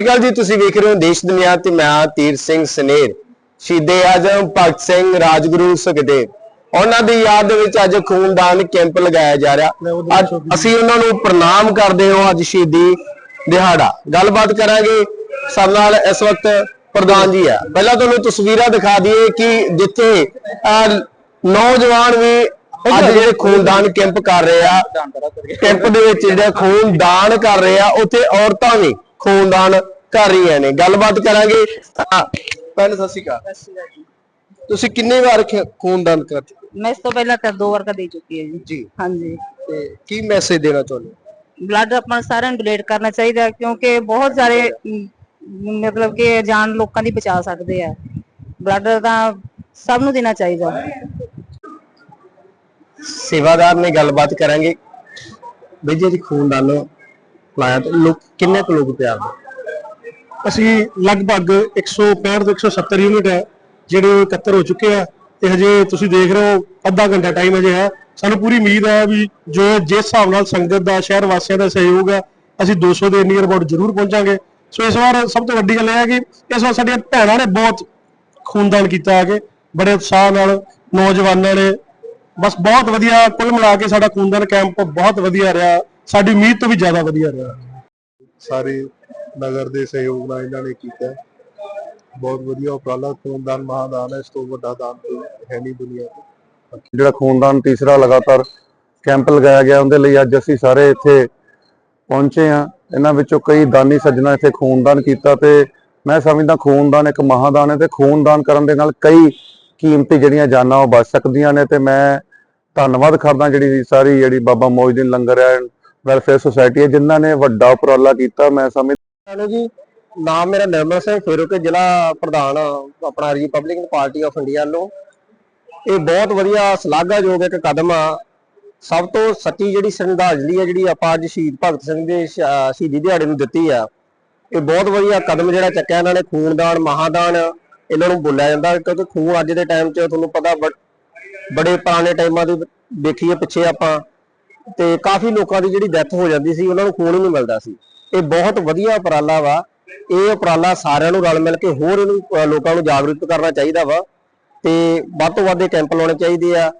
ਅਕਾਲ ਜੀ ਤੁਸੀਂ ਵੇਖ ਰਹੇ ਹੋ ਦੇਸ਼ ਦੁਨੀਆ ਤੇ ਮੈਂ ਤੀਰ ਸਿੰਘ ਸਨੇਰ ਸ਼ਹੀਦੇ ਆਜਮ ਭਗਤ ਸਿੰਘ ਰਾਜਗੁਰੂ ਸੁਖਦੇਵ। ਉਹਨਾਂ ਦੀ ਯਾਦ ਦੇ ਵਿੱਚ ਅੱਜ ਖੂਨਦਾਨ ਕੈਂਪ ਲਗਾਇਆ ਜਾ ਰਿਹਾ। ਅੱਜ ਅਸੀਂ ਉਹਨਾਂ ਨੂੰ ਪ੍ਰਣਾਮ ਕਰਦੇ ਹਾਂ ਅੱਜ ਸ਼ਹੀਦੀ ਦਿਹਾੜਾ। ਗੱਲਬਾਤ ਕਰਾਂਗੇ ਸਾਡੇ ਨਾਲ ਇਸ ਵਕਤ ਪ੍ਰਧਾਨ ਜੀ ਆ ਪਹਿਲਾਂ ਤੁਹਾਨੂੰ ਤਸਵੀਰਾਂ ਦਿਖਾ ਦਈਏ ਕਿ ਜਿੱਥੇ ਅਹ, ਨੌਜਵਾਨ ਵੀ ਅੱਜ ਜਿਹੜੇ ਖੂਨਦਾਨ ਕੈਂਪ ਕਰ ਰਹੇ ਆ। ਕੈਂਪ ਦੇ ਵਿੱਚ ਜਿਹੜਾ ਖੂਨ ਦਾਨ ਕਰ ਰਹੇ ਆ ਉੱਥੇ ਔਰਤਾਂ ਵੀ ਖੂਨਦਾਨ ਕਰ ਰਹੀਆਂ ਨੇ। ਗੱਲਬਾਤ ਕਰਾਂਗੇ। ਪਹਿਲਾਂ ਸਤਿ ਸ਼੍ਰੀ ਅਕਾਲ। ਤੁਸੀਂ ਕਿੰਨੇ ਵਾਰ ਖੂਨਦਾਨ ਕਰ ਚੁੱਕੇ ਮੈਂ ਇਸ ਤੋਂ ਪਹਿਲਾਂ ਤਾਂ ਦੋ ਵਾਰ ਕਾ ਦੇ ਚੁੱਕੀ ਹੈ ਜੀ। ਜੀ। ਹਾਂਜੀ। ਤੇ ਕੀ ਮੈਸੇਜ ਦੇਣਾ ਚਾਹੁੰਦੇ? ਬਲੱਡ ਆਪਾਂ ਸਾਰਿਆਂ ਨੂੰ ਡੋਨੇਟ ਕਰਨਾ ਚਾਹੀਦਾ ਕਿਉਂਕਿ ਬਹੁਤ ਸਾਰੇ ਮਤਲਬ ਕਿ ਜਾਨ ਲੋਕਾਂ ਦੀ ਬਚਾ ਸਕਦੇ ਆ। ਬਲੱਡ ਤਾਂ ਸਭ ਨੂੰ ਦੇਣਾ ਚਾਹੀਦਾ ਸੇਵਾਦਾਰ ਨੇ ਗੱਲਬਾਤ ਕਰਾਂਗੇ। ਬਈ ਜੀ ਅੱਜ ਖੂਨਦਾਨ ਲਾਇਆ ਤੇ ਲੋਕ ਕਿੰਨੇ ਕੁ ਲੋਕ ਪਿਆਰ ਦੇ ਅਸੀਂ ਲਗਭਗ 165 ਤੋਂ 170 ਯੂਨਿਟ ਹੈ, ਜਿਹੜੇ ਇਕੱਤਰ ਹੋ ਚੁੱਕੇ ਆ। ਤੇ ਹਜੇ ਤੁਸੀਂ ਦੇਖ ਰਹੇ ਹੋ, ਅੱਧਾ ਘੰਟਾ ਟਾਈਮ ਹਜੇ ਹੈ। ਸਾਨੂੰ ਪੂਰੀ ਉਮੀਦ ਹੈ ਵੀ ਜੋ ਜਿਸ ਹਿਸਾਬ ਨਾਲ ਸੰਗਤ ਦਾ, ਸ਼ਹਿਰ ਵਾਸੀਆਂ ਦਾ ਸਹਿਯੋਗ ਹੈ, ਅਸੀਂ 200 ਦੇ ਨੀਅਰ ਅਬਾਊਟ ਜ਼ਰੂਰ ਪਹੁੰਚਾਂਗੇ। ਸੋ ਇਸ ਵਾਰ ਸਭ ਤੋਂ ਵੱਡੀ ਗੱਲ ਇਹ ਹੈ ਕਿ ਇਸ ਵਾਰ ਸਾਡੀਆਂ ਭੈਣਾਂ ਨੇ ਬਹੁਤ ਖੂਨਦਾਨ ਕੀਤਾ ਹੈ ਕਿ, ਬੜੇ ਉਤਸ਼ਾਹ ਨਾਲ ਨੌਜਵਾਨਾਂ ਨੇ। ਬਸ ਬਹੁਤ ਵਧੀਆ, ਕੁੱਲ ਮਿਲਾ ਕੇ ਸਾਡਾ ਖੂਨਦਾਨ ਕੈਂਪ ਬਹੁਤ ਵਧੀਆ ਰਿਹਾ। ਸਾਡੀ ਉਮੀਦ ਤੋਂ ਵੀ ਜ਼ਿਆਦਾ ਵਧੀਆ ਰਿਹਾ। ਸਾਰੇ ਨਗਰ ਦੇ ਸਹਿਯੋਗ ਨਾਲ ਇਹਨਾਂ ਨੇ ਕੀਤਾ। ਬਹੁਤ ਵਧੀਆ ਉਪਰਾਲਾ, ਖੂਨਦਾਨ ਮਹਾਦਾਨ ਹੈ, ਇਸ ਤੋਂ ਵੱਡਾ ਦਾਨ ਕੋਈ ਹੈ ਨਹੀਂ ਦੁਨੀਆ ਤੇ। ਜਿਹੜਾ ਖੂਨਦਾਨ ਤੀਸਰਾ ਲਗਾਤਾਰ ਕੈਂਪ ਲਗਾਇਆ ਗਿਆ, ਉਹਦੇ ਲਈ ਅੱਜ ਅਸੀਂ ਸਾਰੇ ਇੱਥੇ ਪਹੁੰਚੇ ਆ ਇਹਨਾਂ ਵਿੱਚੋਂ ਕਈ ਦਾਨੀ ਸੱਜਣਾ ਇੱਥੇ ਖੂਨਦਾਨ ਕੀਤਾ ਤੇ ਮੈਂ ਸਮਝਦਾ ਖੂਨਦਾਨ ਇੱਕ ਮਹਾਦਾਨ ਹੈ ਤੇ ਖੂਨਦਾਨ ਕਰਨ ਦੇ ਨਾਲ ਕਈ ਕੀਮਤੀ ਜਿਹੜੀਆਂ ਜਾਨਾਂ ਉਹ ਬਚ ਸਕਦੀਆਂ ਨੇ ਤੇ ਮੈਂ ਧੰਨਵਾਦ ਕਰਦਾ ਜਿਹੜੀ ਸਾਰੀ ਜਿਹੜੀ ਬਾਬਾ ਮੋਜਦੀਨ ਲੰਗਰ ਹੈ ਵੈਲਫੇਅਰ ਸੁਸਾਇਟੀ ਹੈ, ਜਿਨ੍ਹਾਂ ਨੇ ਵੱਡਾ ਉਪਰਾਲਾ ਕੀਤਾ, ਮੈਂ ਸਮਝ ਹੈਲੋ ਜੀ, ਨਾਮ ਮੇਰਾ ਨਿਰਮਲ ਸਿੰਘ ਫੇਰੋਕੇ ਜ਼ਿਲ੍ਹਾ ਪ੍ਰਧਾਨ, ਆਪਣਾ ਰਿਪਬਲਿਕਨ ਪਾਰਟੀ ਆਫ ਇੰਡੀਆ ਵੱਲੋਂ। ਇਹ ਬਹੁਤ ਵਧੀਆ ਸ਼ਲਾਘਾਯੋਗ ਇੱਕ ਕਦਮ ਆ। ਸਭ ਤੋਂ ਸੱਚੀ ਜਿਹੜੀ ਸ਼ਰਧਾਂਜਲੀ ਹੈ, ਜਿਹੜੀ ਆਪਾਂ ਅੱਜ ਸ਼ਹੀਦ ਭਗਤ ਸਿੰਘ ਦੇ ਸ਼ਹੀਦੀ ਦਿਹਾੜੇ ਨੂੰ ਦਿੱਤੀ ਆ, ਇਹ ਬਹੁਤ ਵਧੀਆ ਕਦਮ ਜਿਹੜਾ ਚੱਕਿਆ ਇਹਨਾਂ ਨੇ, ਖੂਨਦਾਨ, ਮਹਾਦਾਨ, ਇਹਨਾਂ ਨੂੰ ਬੋਲਿਆ ਜਾਂਦਾ, ਕਿਉਂਕਿ ਖੂਨ ਅੱਜ ਦੇ ਟਾਈਮ 'ਚ ਤੁਹਾਨੂੰ ਪਤਾ, ਬੜੇ ਪੁਰਾਣੇ ਟਾਈਮਾਂ ਦੇ ਦੇਖੀਏ ਪਿੱਛੇ ਆਪਾਂ। ਤੇ ਕਾਫੀ ਲੋਕਾਂ ਦੀ ਜਿਹੜੀ ਡੈਥ ਹੋ ਜਾਂਦੀ ਸੀ, ਉਹਨਾਂ ਨੂੰ ਖੂਨ ਹੀ ਨਹੀਂ ਮਿਲਦਾ ਸੀ। ਇਹ ਬਹੁਤ ਵਧੀਆ ਉਪਰਾਲਾ ਵਾ। ਇਹ ਉਪਰਾਲਾ ਸਾਰਿਆਂ ਨੂੰ ਰਲ ਮਿਲ ਕੇ ਹੋਰ ਇਹਨੂੰ ਲੋਕਾਂ ਨੂੰ ਜਾਗਰੂਕ ਕਰਨਾ ਚਾਹੀਦਾ ਵਾ। ਤੇ ਵੱਧ ਤੋਂ ਵੱਧ ਇਹ ਕੈਂਪ ਲਾਉਣੇ ਚਾਹੀਦੇ ਆ।